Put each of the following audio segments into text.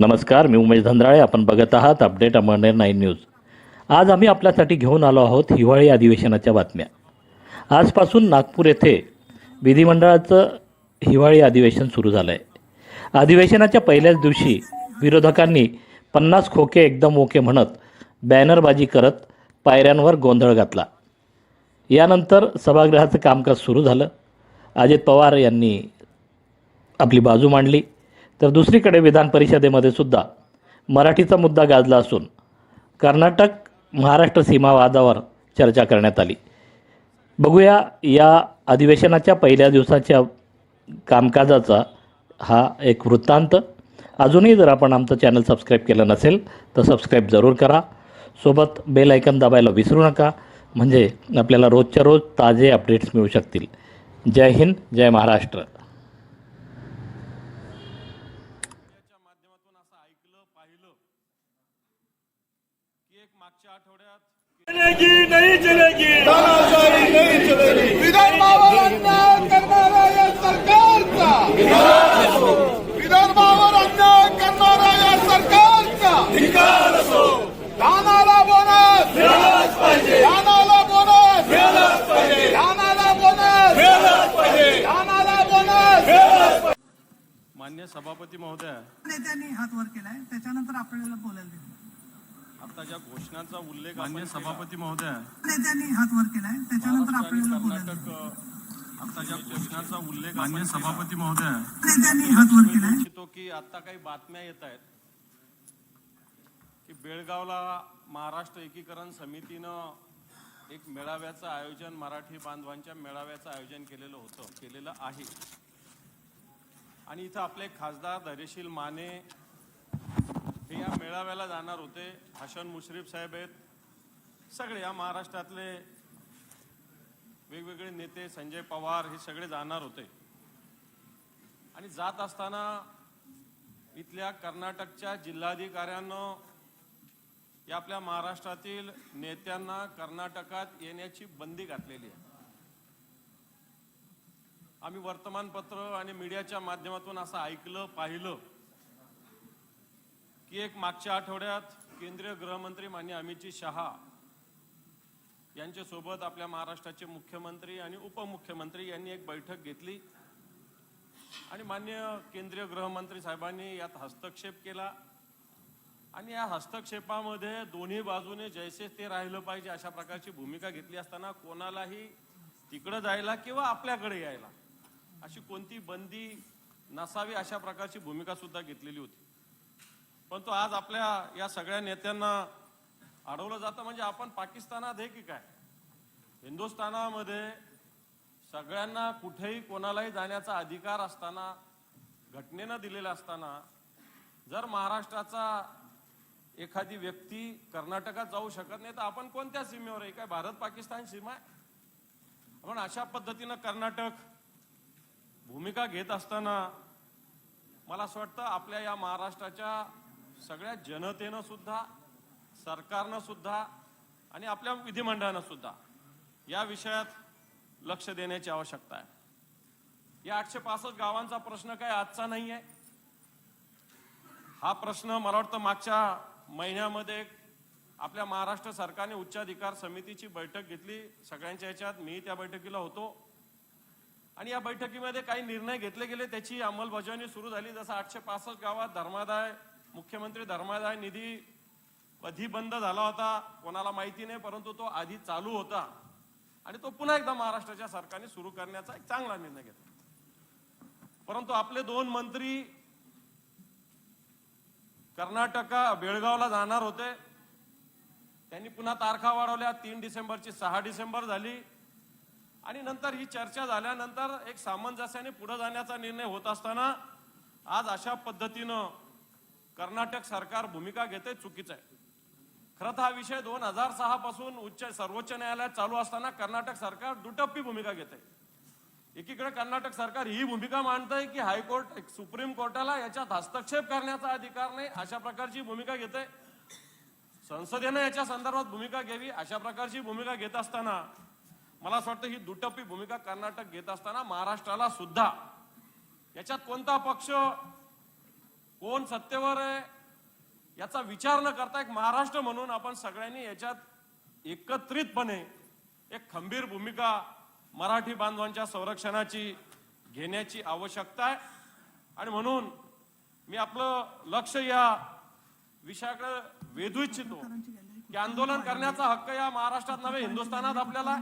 नमस्कार मी उमेश धंद्राळे. आपण बघत आहात अपडेट अमळनेर नाईन न्यूज. आज आम्ही आपल्यासाठी घेऊन आलो आहोत हिवाळी अधिवेशनाच्या बातम्या. आजपासून नागपूर येथे विधिमंडळाचं हिवाळी अधिवेशन सुरू झालं आहे अधिवेशनाच्या पहिल्याच दिवशी विरोधकांनी पन्नास खोके एकदम ओके म्हणत बॅनरबाजी करत पायऱ्यांवर गोंधळ घातला. यानंतर सभागृहाचं कामकाज सुरू झालं. अजित पवार यांनी आपली बाजू मांडली. तर दुसरीकडे विधान परिषदेमध्ये सुद्धा मराठीचा मुद्दा गाजला असून कर्नाटक महाराष्ट्र सीमा वादावर चर्चा करण्यात आली. बघूया या अधिवेशनाच्या पहिल्या दिवसाच्या कामकाजाचा हा एक वृत्तांत. अजूनही जर आपण आमचं चॅनल सबस्क्राईब केलं नसेल तर सबस्क्राईब जरूर करा. सोबत बेल ऐकन दाबायला विसरू नका. म्हणजे आपल्याला रोजच्या रोज ताजे अपडेट्स मिळू शकतील. जय हिंद जय महाराष्ट्र च्या माध्यमातून असं ऐकलं पाहिलं की एक मागच्या आठवड्यात चलेगी नहीं चलेगी। तानाशाही नाही चलेगी। विदर्भावर अन्याय करणाऱ्या या सरकारचा विदर्भावर अन्याय करणाऱ्या या सरकारचा धानाला बोनस। धानाला बोनस। धानाला बोनस। धानाला बोनस। मान्य सभापती महोदय नेत्यांनी हात वर केलाय. त्याच्यानंतर आपल्याला बोलायला दिलं आता ज्या घोषणाचा उल्लेख मान्य सभापती महोदय नेत्यांनी हात वर केलाय त्याच्यानंतर आपल्याला आता ज्या घोषणाचा उल्लेख मान्य सभापती महोदय नेत्यांनी हात वर केलाय. इच्छितो की आता काही बातम्या येत आहेत की बेळगावला महाराष्ट्र एकीकरण समितीनं एक मेळाव्याचं आयोजन मराठी बांधवांच्या मेळाव्याचं आयोजन केलेलं होतं केलेलं आहे. आणि इथं आपले खासदार धैर्यशील माने हे या मेळाव्याला जाणार होते. हसन मुश्रीफ साहेब आहेत. सगळे या महाराष्ट्रातले वेगवेगळे नेते संजय पवार हे सगळे जाणार होते. आणि जात असताना इथल्या कर्नाटकच्या जिल्हाधिकाऱ्यांना या आपल्या महाराष्ट्रातील नेत्यांना कर्नाटकात येण्याची बंदी घातलेली आहे. आम्ही वर्तमानपत्र आणि मीडियाच्या माध्यमातून असं ऐकलं पाहिलं. की एक मागच्या आठवड्यात केंद्रीय गृहमंत्री मान्य अमितजी शहा यांच्यासोबत आपल्या महाराष्ट्राचे मुख्यमंत्री आणि उपमुख्यमंत्री यांनी एक बैठक घेतली. आणि मान्य केंद्रीय गृहमंत्री साहेबांनी यात हस्तक्षेप केला. आणि या हस्तक्षेपामध्ये दोन्ही बाजूने जैसे ते राहिलं पाहिजे अशा प्रकारची भूमिका घेतली असताना कोणालाही तिकडं जायला किंवा आपल्याकडे यायला अशी कोणती बंदी नसावी अशा प्रकारची भूमिका सुद्धा घेतलेली होती. परंतु आज आपल्या या सगळ्या नेत्यांना अडवलं जातं म्हणजे आपण पाकिस्तानात आहे की काय? हिंदुस्थानामध्ये सगळ्यांना कुठेही कोणालाही जाण्याचा अधिकार असताना घटनेनं दिलेला असताना जर महाराष्ट्राचा एखादी व्यक्ती कर्नाटकात जाऊ शकत नाही तर आपण कोणत्या सीमेवर आहे? काय भारत पाकिस्तान सीमा आहे? आपण अशा पद्धतीनं कर्नाटक भूमिका घेत असताना मला असं वाटतं आपल्या या महाराष्ट्राच्या सगळ्या जनतेनं सुद्धा सरकारनं सुद्धा आणि आपल्या विधिमंडळानं सुद्धा या विषयात लक्ष देण्याची आवश्यकता आहे. या आठशे पासष्ट गावांचा प्रश्न काय आजचा नाही आहे हा प्रश्न मला वाटतं मागच्या महिन्यामध्ये आपल्या महाराष्ट्र सरकारने उच्चाधिकार समितीची बैठक घेतली. सगळ्यांच्या ह्याच्यात मी त्या बैठकीला होतो. आणि या बैठकीमध्ये काही निर्णय घेतले गेले त्याची अंमलबजावणी सुरू झाली. जसं आठशे पासष्ट गावात धर्मादाय मुख्यमंत्री धर्मादाय निधी कधी बंद झाला होता कोणाला माहिती नाही परंतु तो आधी चालू होता. आणि तो पुन्हा एकदा महाराष्ट्राच्या सरकारने सुरू करण्याचा एक चांगला निर्णय घेतला. परंतु आपले दोन मंत्री कर्नाटका बेळगावला जाणार होते. त्यांनी पुन्हा तारखा वाढवल्या. तीन डिसेंबरची सहा डिसेंबर झाली. आणि नंतर ही चर्चा झाल्यानंतर एक सामंजस्याने पुढे जाण्याचा निर्णय होत असताना आज अशा पद्धतीनं कर्नाटक सरकार भूमिका घेते चुकीचं आहे. खरं तर हा विषय दोन हजार सहा पासून उच्च सर्वोच्च न्यायालयात चालू असताना कर्नाटक सरकार दुटप्पी भूमिका घेते. एकीकडे कर्नाटक सरकार ही भूमिका मांडतंय की हायकोर्ट सुप्रीम कोर्टाला याच्यात हस्तक्षेप करण्याचा अधिकार नाही अशा प्रकारची भूमिका घेते. संसदेनं याच्या संदर्भात भूमिका घ्यावी अशा प्रकारची भूमिका घेत असताना मला असं वाटतं ही दुटप्पी भूमिका कर्नाटक घेत असताना महाराष्ट्राला सुद्धा याच्यात कोणता पक्ष कोण सत्तेवर आहे याचा विचार न करता एक महाराष्ट्र म्हणून आपण सगळ्यांनी याच्यात एकत्रितपणे एक खंबीर भूमिका मराठी बांधवांच्या संरक्षणाची घेण्याची आवश्यकता आहे. आणि म्हणून मी आपलं लक्ष या विषयाकडे वेधू इच्छितो की आंदोलन करण्याचा हक्क या महाराष्ट्रात नव्हे हिंदुस्थानात आपल्याला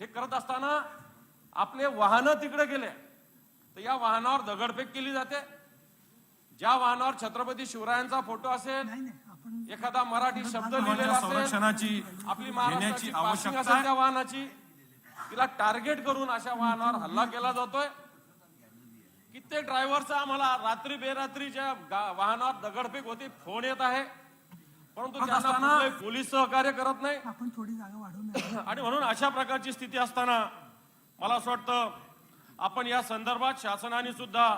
हे करत असताना आपले वाहनं तिकडे गेले. तर या वाहनावर दगडफेक केली जाते. ज्या वाहनावर छत्रपती शिवरायांचा फोटो असेल एखादा मराठी शब्द लिहिलेला संरक्षणाची आपली महाराष्ट्राची आवश्यकता. त्या वाहनाची तिला टार्गेट करून अशा वाहनावर हल्ला केला जातोय कित्येक ड्रायव्हरचा आम्हाला रात्री बेरात्रीच्या गा- वाहनावर दगडफेक होती फोन येत आहे परंतु त्यांना पोलीस सहकार्य करत नाही आपण थोडी जागा वाढवून. आणि म्हणून अशा प्रकारची स्थिती असताना मला असं वाटतं आपण या संदर्भात शासनाने सुद्धा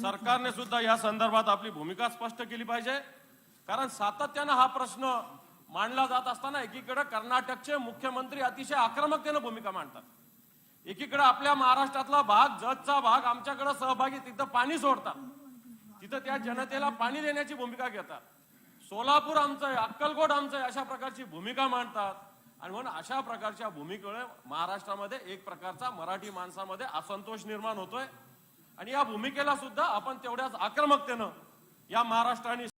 सरकारने सुद्धा या संदर्भात आपली भूमिका स्पष्ट केली पाहिजे. कारण सातत्यानं हा प्रश्न मांडला जात असताना एकीकडे कर्नाटकचे मुख्यमंत्री अतिशय आक्रमकतेनं भूमिका मांडतात. एकीकडे आपल्या महाराष्ट्रातला भाग जतचा भाग आमच्याकडे सहभागी तिथं पाणी सोडतात. तिथं त्या जनतेला पाणी देण्याची भूमिका घेतात. सोलापूर आमचं आहे अक्कलकोट आमचं आहे अशा प्रकारची भूमिका मांडतात. आणि म्हणून अशा प्रकारच्या भूमिकेमुळे महाराष्ट्रामध्ये एक प्रकारचा मराठी माणसामध्ये असंतोष निर्माण होतोय. आणि या भूमिकेला सुद्धा आपण तेवढ्याच आक्रमकतेनं या महाराष्ट्राने